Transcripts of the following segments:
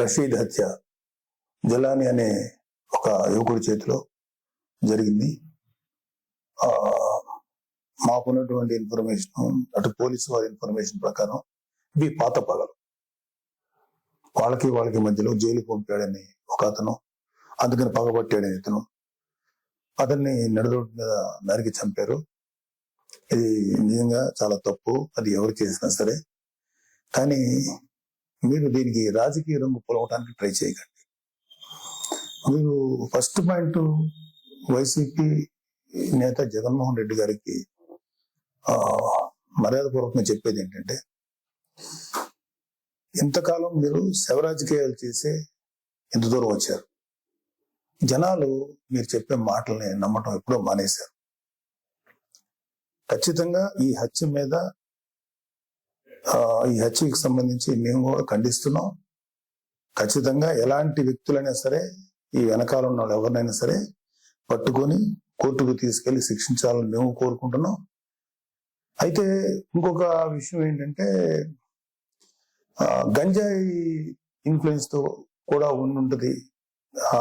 రషీద్ హత్య జలాని అనే ఒక యువకుడి చేతిలో జరిగింది. ఆ, మాకున్నటువంటి ఇన్ఫర్మేషన్ అటు పోలీసు వారి ఇన్ఫర్మేషన్ ప్రకారం ఇవి పాత పగలు. వాళ్ళకి వాళ్ళకి మధ్యలో జైలు పంపాడని ఒక అతను అందుకని పగబట్టాడని ఇతను. అతన్ని నడురోడ్డు మీద నరికి చంపారు. ఇది నిజంగా చాలా తప్పు. అది ఎవరు చేసినా సరే. కానీ మీరు దీనికి రాజకీయ రంగు పొలవటానికి ట్రై చేయకండి. మీరు ఫస్ట్ పాయింట్ వైసీపీ నేత జగన్మోహన్ రెడ్డి గారికి మర్యాదపూర్వకంగా చెప్పేది ఏంటంటే ఇంతకాలం మీరు శవ రాజకీయాలు చేసే ఇంత దూరం వచ్చారు. జనాలు మీరు చెప్పే మాటల్ని నమ్మటం ఎప్పుడో మానేశారు. ఖచ్చితంగా ఈ హత్య మీద ఈ హత్యకి సంబంధించి మేము కూడా ఖండిస్తున్నాం. ఖచ్చితంగా ఎలాంటి వ్యక్తులైనా సరే ఈ వెనకాల ఉన్న వాళ్ళు ఎవరినైనా సరే పట్టుకొని కోర్టుకు తీసుకెళ్ళి శిక్షించాలని మేము కోరుకుంటున్నాం. అయితే ఇంకొక విషయం ఏంటంటే గంజాయి ఇన్ఫ్లుయెన్స్తో కూడా ఉండుంటది. ఆ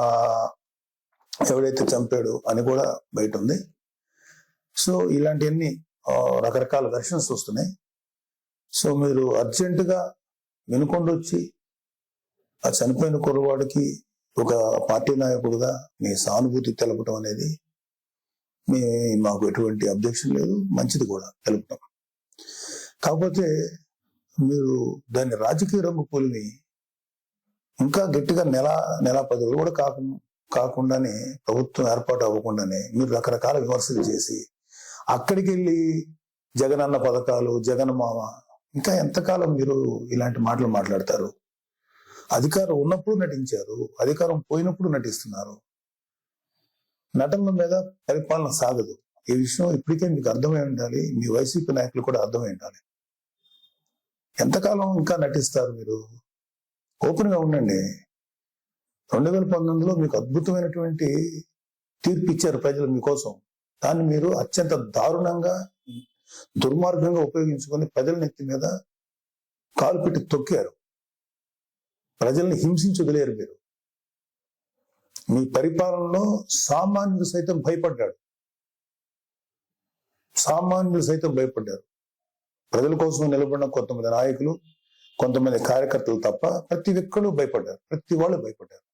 ఎవడైతే చంపాడు అని కూడా బయట ఉంది. సో ఇలాంటివన్నీ రకరకాల వెర్షన్స్ వస్తున్నాయి. సో మీరు అర్జెంటుగా వినుకొండొచ్చి వచ్చి ఆ చనిపోయిన కుర్రవాడికి ఒక పార్టీ నాయకుడుగా మీ సానుభూతి తెలపడం అనేది మీ మాకు ఎటువంటి అబ్జెక్షన్ లేదు. మంచిది కూడా తెలుపుతాం కాకపోతే మీరు దాన్ని రాజకీయ రంగు పులిని ఇంకా గట్టిగా నెల నెల పది రోజులు కూడా కాకు కాకుండానే ప్రభుత్వం ఏర్పాటు అవ్వకుండానే మీరు రకరకాల విమర్శలు చేసి అక్కడికి వెళ్ళి జగనన్న పథకాలు జగన్ మామ ఇంకా ఎంతకాలం మీరు ఇలాంటి మాటలు మాట్లాడతారు? అధికారం ఉన్నప్పుడు నటించారు అధికారం పోయినప్పుడు నటిస్తున్నారు. నటనల మీద పరిపాలన సాగదు. ఈ విషయం ఇప్పటికే మీకు అర్థమై ఉండాలి మీ వైసీపీ నాయకులు కూడా అర్థమై ఉండాలి. ఎంతకాలం ఇంకా నటిస్తారు మీరు? ఓపెన్గా ఉండండి. రెండు వేల పంతొమ్మిదిలో మీకు అద్భుతమైనటువంటి తీర్పు ఇచ్చారు ప్రజలు మీకోసం. దాన్ని మీరు అత్యంత దారుణంగా దుర్మార్గంగా ఉపయోగించుకొని ప్రజల నెత్తి మీద కాలు పెట్టి తొక్కారు. ప్రజల్ని హింసించి వదిలేరు మీరు. మీ పరిపాలనలో సామాన్యుడు సైతం భయపడ్డాడు. సామాన్యులు సైతం భయపడ్డారు. ప్రజల కోసం నిలబడిన కొంతమంది నాయకులు కొంతమంది కార్యకర్తలు తప్ప ప్రతి ఒక్కరు భయపడ్డారు. ప్రతి వాళ్ళు భయపడ్డారు.